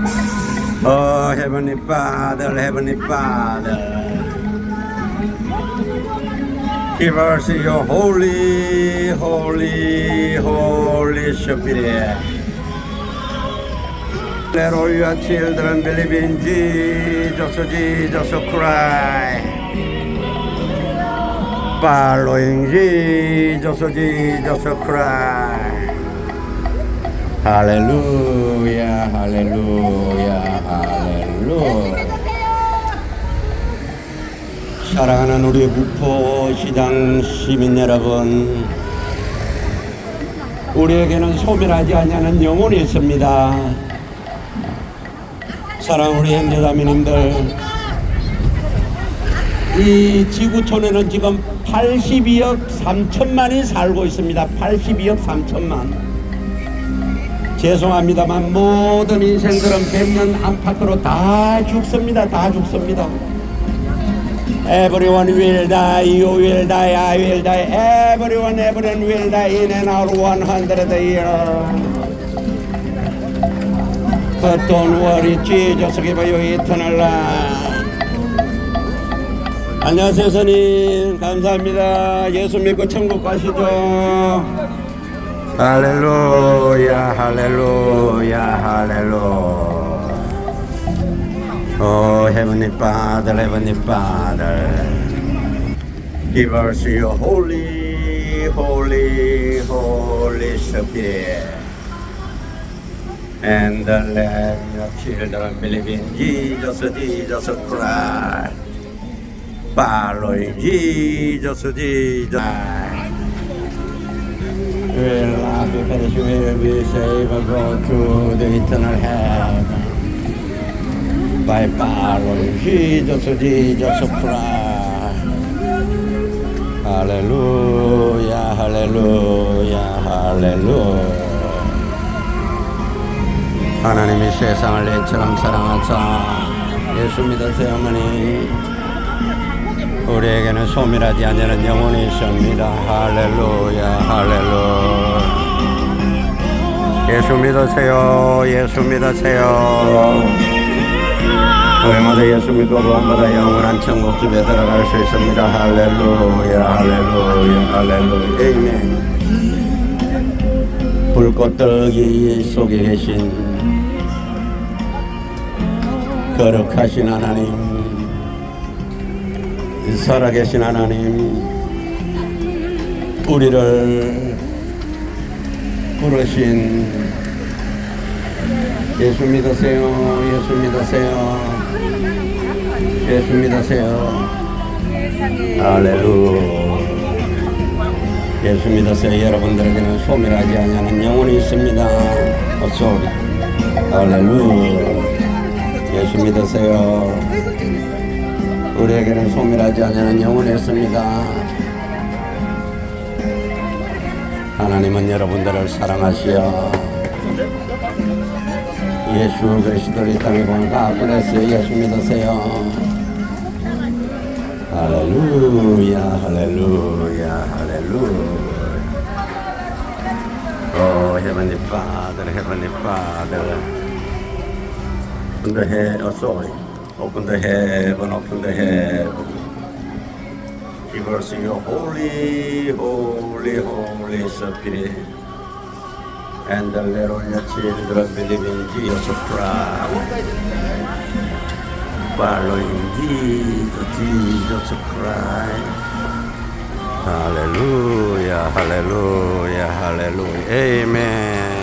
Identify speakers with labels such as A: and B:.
A: Oh, Heavenly Father, Heavenly Father. Give us your holy, holy, holy spirit. Let all your children believe in Jesus, Jesus Christ. Following Jesus, Jesus Christ. Hallelujah, hallelujah, hallelujah. 사랑하는 우리 무포 시장 시민 여러분, 우리에게는 소멸하지 않는 영혼이 있습니다. 사랑 우리 형제자매님들, 이 지구촌에는 지금 82억 3천만이 살고 있습니다. 82억 3천만. 죄송합니다만 모든 인생들은 100년 안팎으로 다 죽습니다. 다 죽습니다. Everyone will die, you will die, I will die. Everyone, everyone will die in and out 100 years. But don't worry, Jesus give you eternal life. 안녕하세요, 선님. 감사합니다. 예수 믿고 천국 가시죠. Hallelujah, hallelujah, hallelujah. Oh, Heavenly Father, Heavenly Father, give us your holy, holy, holy Spirit. And let your children believe in Jesus, Jesus Christ. Follow Jesus, Jesus Christ Will love you, perish, will be saved, and go to the eternal heaven. By following Jesus, Jesus Christ. Hallelujah, hallelujah, hallelujah. 하나님이 세상을 내처럼 사랑하사 예수 믿으세요 어머니 우리에게는 소멸하지 않는 영혼이 있습니다. 할렐루야 할렐루야 예수 믿으세요 예수 믿으세요. 우리마다 예수 믿고 구원받아 영원한 천국 집에 들어갈 수 있습니다. 할렐루야 할렐루야 할렐루야. 에이멘. 불꽃들기 속에 계신 거룩하신 하나님, 살아계신 하나님, 우리를 부르신 예수 믿으세요, 예수 믿으세요, 예수 믿으세요. 할렐루야. 예수 믿으세요. 여러분들에게는 소멸하지 않는 영혼이 있습니다. 어서 오리. 할렐루야. 예수 믿으세요. 우리에게는 소멸하지 않는 영혼이 있습니다. 하나님은 여러분들을 사랑하시어 예수 그리스도를 이 땅에 다 블레스 예수 믿으세요. 할렐루야, 할렐루야, 할렐루야. Oh, Heavenly Father, Heavenly Father. Open the heaven, oh sorry. Open the heaven, open the heaven. Us your holy, holy, holy spirit. And all your children believe in Jesus Christ. Following Jesus Christ. Hallelujah, hallelujah, hallelujah. Amen.